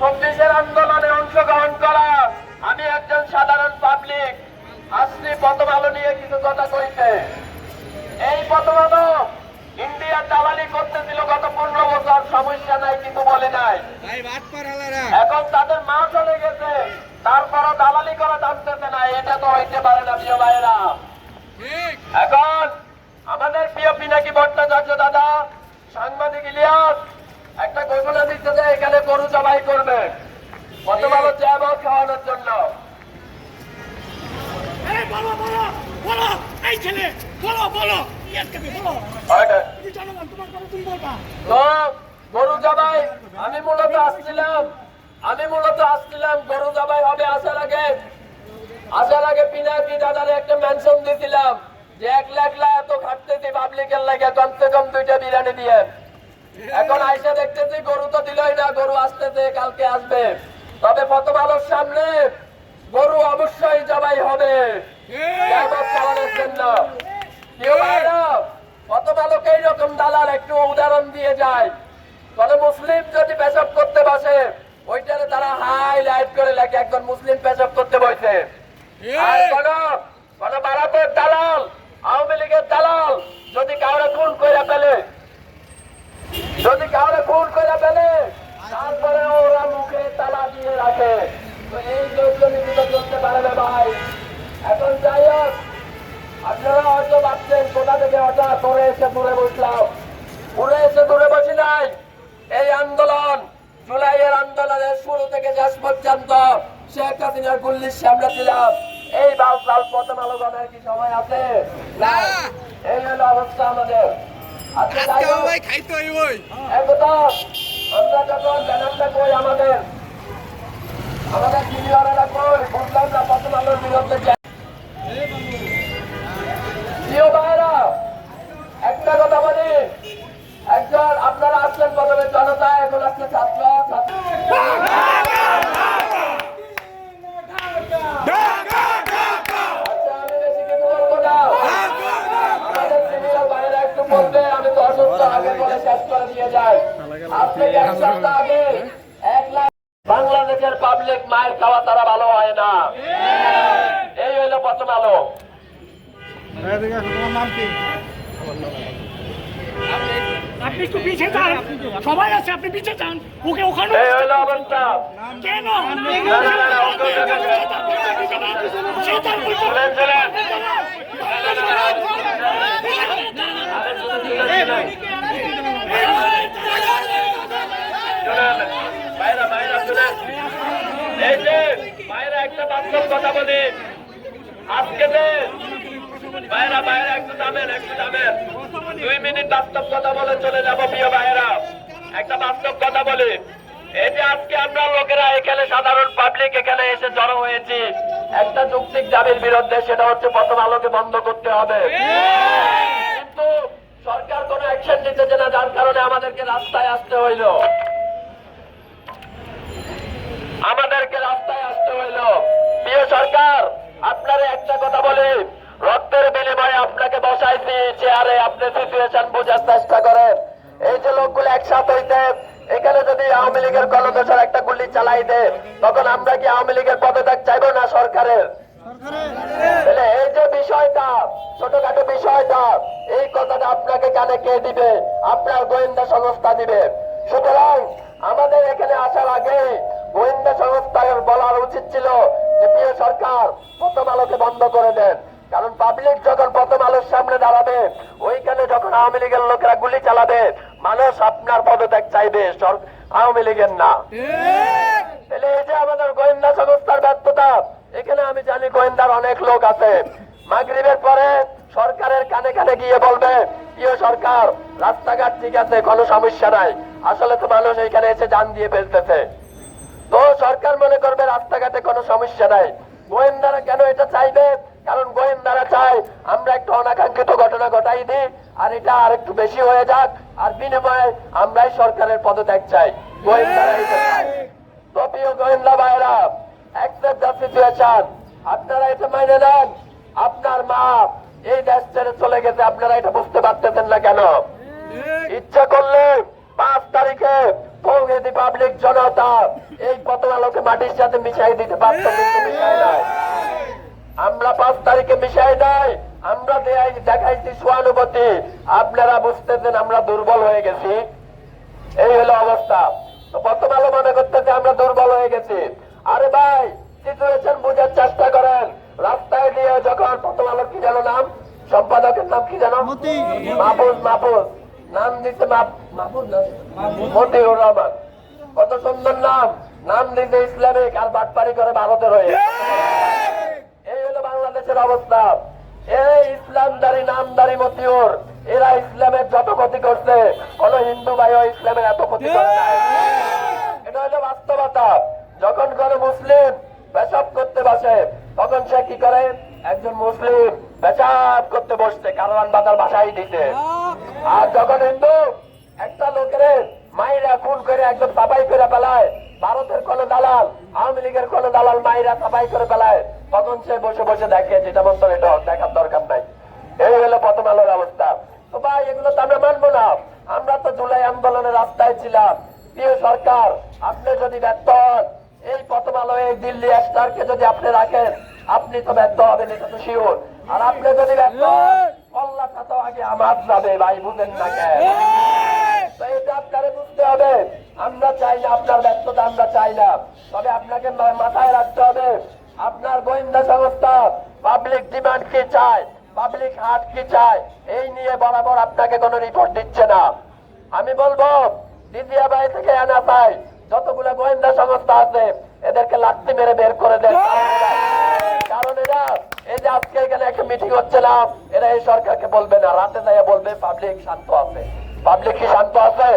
চব্বিশের আন্দোলনে অংশগ্রহণ করা। আমি একজন সাধারণ পাবলিক আসছি প্রথম আলো নিয়ে কিছু কথা কইতে। এই প্রথম আলো ইন্ডিয়া দালালি করতেছিল গত পনেরো বছর সমস্যা নাই কিছু বলে নাই। এখন তাদের মা চলে গেছে। তারপরও দালালি করা জানতেছে না এটা তো হইতে পারে না প্রিয় ভাইয়েরা। ঠিক। এখন আমাদের প্রিয় পিনাকি ভট্টাচার্য দাদা সাংবাদিক ইলিয়াস যে এখানে গরু জবাই করবে। কত ভালো চাবল খাওয়ানোর জন্য। গরু জবাই আমি মূলত আসছিলাম আমি মূলত আসছিলাম গরু জবাই হবে আসার আগে। আসার আগে পিনাকি দাদার একটা মেনশন দিছিলাম যে এক লাখ লাখ এত খাটতেছি পাবলিকের লাগে কমসে কম দুইটা বিরিয়ানি দিয়ে। এখন আইসা দেখতেছি গরু তো দিলই না, গরু আসতেছে, কালকে আসবে। তবে প্রথম আলোর সামনে গরু অবশ্যই জবাই হবে। দালাল উদাহরণ দিয়ে যায়। মুসলিম যদি পেশাব করতে বসে, ওইটারে তারা করে লেখে, একজন মুসলিম পেশাব করতে দালাল, আওয়ামী লীগের দালাল যদি খুন করে ফেলে যদি কাউরে খুন করে ফেলে তারপরে ওরা মুখে তালা দিয়ে রাখে। তো এই দুর্নীতি তো চলতে পারে না ভাই। এখন যাই হোক আপনারা হয়তো ভাবছেন কোথা থেকে হঠাৎ দূরে এসে দূরে বসলাম? দূরে এসে দূরে বসি নাই। এই আন্দোলন জুলাইয়ের আন্দোলনের শুরু থেকে শেষ পর্যন্ত শেখ হাসিনার গুল্লির সামনে ছিলাম। এই বাল সাল প্রথম আলোচনার কি সময় আছে? না। এই হলো অবস্থা আমাদের। আচ্ছা আজকে হোক, ভাই খাইতে হইবই। একদম আমরা যখন ব্যানারটা কই আমাদের। আমাদের সিনিয়রেরা কই বুঝলাম না প্রথম আলোর বিরুদ্ধে প্রিয় ভাইরা একটা কথা বলি। একজন আপনারা আসলেন প্রথমে জনতা এখন আসছে ছাত্র ছাত্র আচ্ছা আমি বেশি কিছু বলব না আমাদের সিনিয়র ভাইরা একটু বলবে আমি তো অসুস্থ আগে বলে শেষ করে দিয়ে যাই আপনি এক সপ্তাহ আগে এক লাখ বাংলাদেশের পাবলিক মায়ের খাওয়া তারা ভালো হয় না। এই হইল প্রথম আলো। আপনি একটু পিছিয়ে যান। সবাই আছে আপনি পিছিয়ে যান। ওকে ওখানে অবস্থা। কেন। সে তার বলছে- চলেন চলেন চলেন বাইরা বাইরা চলেন এই যে বাইরে একটা বাস্তব কথা বলি। আজকে বাইরা বাইরে, একটু দামেন একটু দামেন দুই মিনিট বাস্তব কথা বলে চলে যাব, প্রিয় ভাইয়েরা। একটা বাস্তব কথা বলি। এই আজকে আমরা লোকেরা এখানে সাধারণ পাবলিক এখানে এসে জড়ো হয়েছি, একটা যৌক্তিক দাবির বিরুদ্ধে, সেটা হচ্ছে প্রথম আলোকে বন্ধ করতে হবে। কিন্তু সরকার কোনো অ্যাকশন নিতেছে না, যার কারণে আমাদেরকে রাস্তায় আসতে হইল। আমাদেরকে আপনি সিচুয়েশন বোঝার চেষ্টা করেন। এই যে লোকগুলো একসাথে হইতে, এখানে যদি আওয়ামী লীগের কলদোষর একটা গুলি চালাই দে তখন আমরা কি আওয়ামী লীগের পদত্যাগ চাইব না সরকারের? এই যে বিষয়টা, ছোটখাটো বিষয়টা, এই কথাটা আপনাকে কানে কে দিবে? আপনার গোয়েন্দা সংস্থা দিবে। সুতরাং আমাদের এখানে আসার আগে গোয়েন্দা সংস্থার বলার উচিত ছিল যে, প্রিয় সরকার, প্রথম আলোকে বন্ধ করে দেন। কারণ পাবলিক যখন প্রথম আলোর সামনে দাঁড়াবে, ওইখানে যখন আওয়ামী লীগের লোকেরা গুলি চালাবে, মানুষ আপনার পদত্যাগ চাইবে আওয়ামী লীগের না। তাহলে এই যে আমাদের গোয়েন্দা সংস্থার ব্যর্থতা, এখানে আমি জানি গোয়েন্দার অনেক লোক আছে। মাগরিবের পরে সরকারের কানে কানে গিয়ে বলবে, প্রিয় সরকার, রাস্তাঘাট ঠিক আছে, কোনো সমস্যা নাই। আসলে তো মানুষ এখানে এসে যান দিয়ে ফেলতেছে। তো সরকার মনে করবে রাস্তাঘাটে কোনো সমস্যা নাই। গোয়েন্দারা কেন এটা চাইবে? কারণ গোয়েন্দারা চায় আমরা একটু অনাকাঙ্ক্ষিত ঘটনা ঘটাই দিই, আর এটা আর একটু বেশি হয়ে যাক, আর বিনিময়ে আমরাই সরকারের পদত্যাগ চাই। বুঝতে পারতেছেন না কেন? ইচ্ছা পাঁচ তারিখে জনতা এই আলোকে মাটির সাথে মিশাই দিতে পারত পাঁচ তারিখে মিশাই নাই। আমরা দেখাইছি সহানুভূতি। আপনারা বুঝতেছেন আমরা দুর্বল হয়ে গেছি। এই হলো অবস্থা। প্রথম আলো মনে করতেছে আমরা দুর্বল হয়ে গেছি। আরে ভাই সিচুয়েশন বোঝার চেষ্টা করেন। রাস্তায় দিয়ে যখন প্রথম আলো কি জানো নাম? সম্পাদকের নাম কি জানো মাহফুজ মাহফুজ। নাম দিতে মাহফুজ মতিউর রহমান। কত সুন্দর নাম। নাম দিতে ইসলামিক আর বাটপারি করে ভারতের হয়ে। অবস্থা। এই ইসলামদারি নামদারি মতিউর, এরা ইসলামের যত ক্ষতি করছে, কোন হিন্দু ভাইও ইসলামের এত ক্ষতি করে এটা হলো বাস্তবতা। যখন কোন মুসলিম পেশাব করতে বসে, তখন সে কি করে? একজন মুসলিম পেশাব করতে বসছে কারণ বাজার বাসায় দিতে আর যখন হিন্দু একটা লোকের মাইরা খুন করে একদম সাফাই করে ফেলায়, ভারতের কোন দালাল, আওয়ামী লীগের কোন দালাল মাইরা সাফাই করে ফেলায় তখন সে বসে বসে দেখে যেটা মন্তর এটা দেখার দরকার নাই। এই হলো প্রথম আলোর অবস্থা। ভাই, এগুলো তো আমরা মানবো না। আমরা তো জুলাই আন্দোলনের রাস্তায় ছিলাম। প্রিয় সরকার, আপনি যদি ব্যর্থ এই প্রথম আলো এই দিল্লি স্টারকে যদি আপনি রাখেন, আপনি তো ব্যর্থ হবেন, এটা তো শিওর আর আপনি যদি ব্যর্থ ভাই, বুঝেন না কেন? তো বুঝতে হবে। আমরা চাই আপনার ব্যর্থতা আমরা চাই না। তবে আপনাকে মাথায় রাখতে হবে আপনার গোয়েন্দা সংস্থা পাবলিক ডিমান্ড কি চায়? পাবলিক হাট কি চায়? এই নিয়ে বরাবর আপনাকে কোনো রিপোর্ট দিচ্ছে না। আমি বলব, দ্বিতীয় থেকে আনা চাই যতগুলো গোয়েন্দা সংস্থা আছে, এদেরকে লাত্তি মেরে বের করে দেন। কারণ এরা, এই যে আজকে এখানে একটা মিটিং হচ্ছে না এরা এই সরকারকে বলবে না। রাতে যাইয়া বলবে পাবলিক শান্ত আছে। পাবলিক কি শান্ত আছে?